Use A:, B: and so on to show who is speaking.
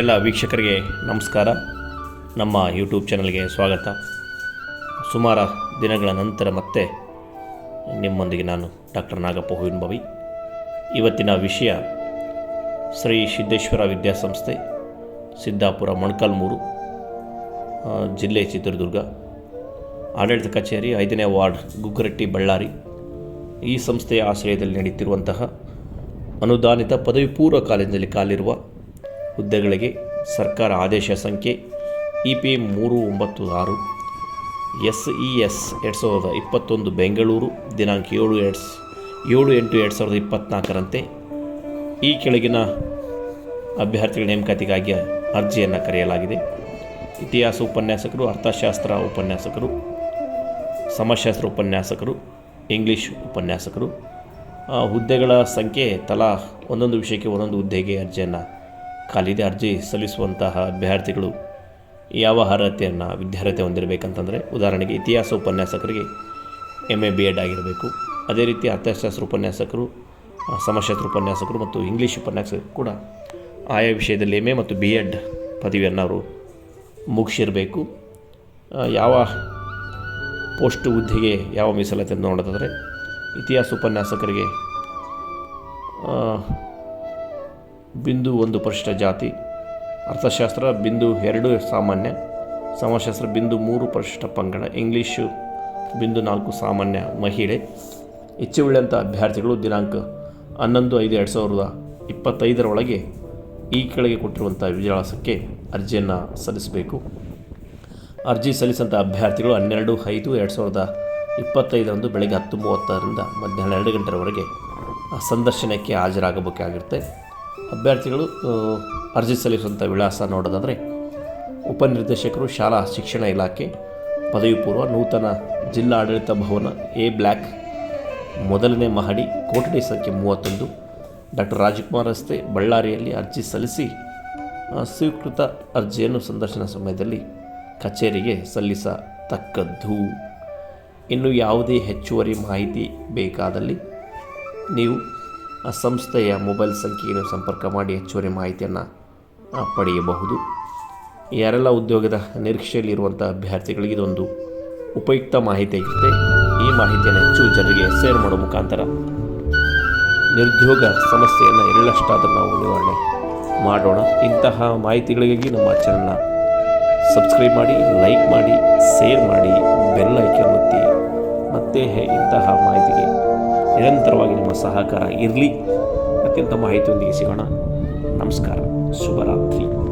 A: ಎಲ್ಲ ವೀಕ್ಷಕರಿಗೆ ನಮಸ್ಕಾರ. ನಮ್ಮ ಯೂಟ್ಯೂಬ್ ಚಾನಲ್ಗೆ ಸ್ವಾಗತ. ಸುಮಾರು ದಿನಗಳ ನಂತರ ಮತ್ತೆ ನಿಮ್ಮೊಂದಿಗೆ ನಾನು ಡಾಕ್ಟರ್ ನಾಗಪ್ಪ ಹೂವಿನ ಭವಿ ಇವತ್ತಿನ ವಿಷಯ ಶ್ರೀ ಸಿದ್ದೇಶ್ವರ ವಿದ್ಯಾಸಂಸ್ಥೆ, ಸಿದ್ದಾಪುರ ಮೊಣಕಾಲ್ಮೂರು ಜಿಲ್ಲೆ ಚಿತ್ರದುರ್ಗ, ಆಡಳಿತ ಕಚೇರಿ ಐದನೇ ವಾರ್ಡ್ ಗುಗ್ಗರಟ್ಟಿ ಬಳ್ಳಾರಿ. ಈ ಸಂಸ್ಥೆಯ ಆಶ್ರಯದಲ್ಲಿ ನಡೆಯುತ್ತಿರುವಂತಹ ಅನುದಾನಿತ ಪದವಿ ಪೂರ್ವ ಕಾಲೇಜಿನಲ್ಲಿ ಕಾಲಿರುವ ಹುದ್ದೆಗಳಿಗೆ ಸರ್ಕಾರ ಆದೇಶ ಸಂಖ್ಯೆ ಇ ಪಿ ಮೂರು ಒಂಬತ್ತು ಆರು ಎಸ್ ಇ ಎಸ್ ಎರಡು ಸಾವಿರದ ಇಪ್ಪತ್ತೊಂದು ಬೆಂಗಳೂರು ದಿನಾಂಕ ಏಳು ಎರಡು ಏಳು ಎಂಟು ಎರಡು ಸಾವಿರದ ಇಪ್ಪತ್ತ್ನಾಲ್ಕರಂತೆ ಈ ಕೆಳಗಿನ ಅಭ್ಯರ್ಥಿಗಳ ನೇಮಕಾತಿಗಾಗಿ ಅರ್ಜಿಯನ್ನು ಕರೆಯಲಾಗಿದೆ. ಇತಿಹಾಸ ಉಪನ್ಯಾಸಕರು, ಅರ್ಥಶಾಸ್ತ್ರ ಉಪನ್ಯಾಸಕರು, ಸಮಾಜಶಾಸ್ತ್ರ ಉಪನ್ಯಾಸಕರು, ಇಂಗ್ಲೀಷ್ ಉಪನ್ಯಾಸಕರು ಹುದ್ದೆಗಳ ಸಂಖ್ಯೆ ತಲಾ ಒಂದೊಂದು ವಿಷಯಕ್ಕೆ ಒಂದೊಂದು ಹುದ್ದೆಗೆ ಅರ್ಜಿಯನ್ನು ಖಾಲಿದೆ ಅರ್ಜಿ ಸಲ್ಲಿಸುವಂತಹ ಅಭ್ಯರ್ಥಿಗಳು ಯಾವ ಅರ್ಹತೆಯನ್ನು ವಿದ್ಯಾರ್ಹತೆ ಹೊಂದಿರಬೇಕಂತಂದರೆ ಉದಾಹರಣೆಗೆ ಇತಿಹಾಸ ಉಪನ್ಯಾಸಕರಿಗೆ ಎಂ ಎ ಬಿ ಎಡ್ ಆಗಿರಬೇಕು. ಅದೇ ರೀತಿ ಅರ್ಥಶಾಸ್ತ್ರ ಉಪನ್ಯಾಸಕರು ಸಮಶಾಸ್ತ್ರ ಉಪನ್ಯಾಸಕರು ಮತ್ತು ಇಂಗ್ಲೀಷ್ ಉಪನ್ಯಾಸಕರು ಕೂಡ ಆಯಾ ವಿಷಯದಲ್ಲಿ ಎಂ ಎ ಮತ್ತು ಬಿ ಎಡ್ ಪದವಿಯನ್ನು ಅವರು ಮುಗಿಸಿರಬೇಕು. ಯಾವ ಪೋಸ್ಟ್ ಹುದ್ದೆಗೆ ಯಾವ ಮೀಸಲಾತಿಯನ್ನು ನೋಡೋದಾದರೆ ಇತಿಹಾಸ ಉಪನ್ಯಾಸಕರಿಗೆ ಬಿಂದು ಒಂದು ಪರಿಶಿಷ್ಟ ಜಾತಿ. ಅರ್ಥಶಾಸ್ತ್ರ ಬಿಂದು ಎರಡು ಸಾಮಾನ್ಯ, ಸಮಾಜಶಾಸ್ತ್ರ ಬಿಂದು ಮೂರು ಪರಿಶಿಷ್ಟ ಪಂಗಡ, ಇಂಗ್ಲೀಷು ಬಿಂದು ನಾಲ್ಕು ಸಾಮಾನ್ಯ ಮಹಿಳೆ. ಹೆಚ್ಚು ಉಳಿದಂಥ ಅಭ್ಯರ್ಥಿಗಳು ದಿನಾಂಕ ಹನ್ನೊಂದು ಐದು ಎರಡು ಸಾವಿರದ ಇಪ್ಪತ್ತೈದರ ಒಳಗೆ ಈ ಕೆಳಗೆ ಕೊಟ್ಟಿರುವಂಥ ವಿಜಯಾಸಕ್ಕೆ ಅರ್ಜಿಯನ್ನು ಸಲ್ಲಿಸಬೇಕು. ಅರ್ಜಿ ಸಲ್ಲಿಸಿದಂಥ ಅಭ್ಯರ್ಥಿಗಳು ಹನ್ನೆರಡು ಐದು ಎರಡು ಸಾವಿರದ ಇಪ್ಪತ್ತೈದರಂದು ಬೆಳಗ್ಗೆ ಹತ್ತು ಮೂವತ್ತರಿಂದ ಮಧ್ಯಾಹ್ನ ಎರಡು ಗಂಟೆವರೆಗೆ ಸಂದರ್ಶನಕ್ಕೆ ಹಾಜರಾಗಬೇಕಾಗಿರುತ್ತೆ. ಅಭ್ಯರ್ಥಿಗಳು ಅರ್ಜಿ ಸಲ್ಲಿಸುವಂಥ ವಿಳಾಸ ನೋಡೋದಾದರೆ ಉಪನಿರ್ದೇಶಕರು, ಶಾಲಾ ಶಿಕ್ಷಣ ಇಲಾಖೆ, ಪದವಿ ಪೂರ್ವ ನೂತನ ಜಿಲ್ಲಾ ಆಡಳಿತ ಭವನ, ಎ ಬ್ಲ್ಯಾಕ್ ಮೊದಲನೇ ಮಹಡಿ, ಕೋಟಡಿ ಸಂಖ್ಯೆ ಮೂವತ್ತೊಂದು, ಡಾಕ್ಟರ್ ರಾಜಕುಮಾರ್ ರಸ್ತೆ, ಬಳ್ಳಾರಿಯಲ್ಲಿ ಅರ್ಜಿ ಸಲ್ಲಿಸಿ ಸ್ವೀಕೃತ ಅರ್ಜಿಯನ್ನು ಸಂದರ್ಶನ ಸಮಯದಲ್ಲಿ ಕಚೇರಿಗೆ ಸಲ್ಲಿಸತಕ್ಕದ್ದು. ಇನ್ನು ಯಾವುದೇ ಹೆಚ್ಚುವರಿ ಮಾಹಿತಿ ಬೇಕಾದಲ್ಲಿ ನೀವು ಆ ಸಂಸ್ಥೆಯ ಮೊಬೈಲ್ ಸಂಖ್ಯೆಯನ್ನು ಸಂಪರ್ಕ ಮಾಡಿ ಹೆಚ್ಚುವರಿ ಮಾಹಿತಿಯನ್ನು ಪಡೆಯಬಹುದು. ಯಾರೆಲ್ಲ ಉದ್ಯೋಗದ ನಿರೀಕ್ಷೆಯಲ್ಲಿರುವಂಥ ಅಭ್ಯರ್ಥಿಗಳಿಗೆ ಇದೊಂದು ಉಪಯುಕ್ತ ಮಾಹಿತಿಯಾಗಿರುತ್ತೆ. ಈ ಮಾಹಿತಿಯನ್ನು ಹೆಚ್ಚು ಜನರಿಗೆ ಸೇರ್ ಮಾಡುವ ಮುಖಾಂತರ ನಿರುದ್ಯೋಗ ಸಮಸ್ಯೆಯನ್ನು ಎಳ್ಳಷ್ಟಾದರೂ ನಾವು ನಿವಾರಣೆ ಮಾಡೋಣ. ಇಂತಹ ಮಾಹಿತಿಗಳಿಗಾಗಿ ನಮ್ಮ ಚಾನಲ್ನ ಸಬ್ಸ್ಕ್ರೈಬ್ ಮಾಡಿ ಲೈಕ್ ಮಾಡಿ ಶೇರ್ ಮಾಡಿ ಬೆಲ್ ಐಕನ್ ಒತ್ತಿ. ಮತ್ತೆ ಇಂತಹ ಮಾಹಿತಿಗೆ ನಿರಂತರವಾಗಿ ನಿಮ್ಮ ಸಹಕಾರ ಇರಲಿ. ಅತ್ಯಂತ ಮಾಹಿತಿಯೊಂದಿಗೆ ಸಿಗೋಣ. ನಮಸ್ಕಾರ. ಶುಭರಾತ್ರಿ.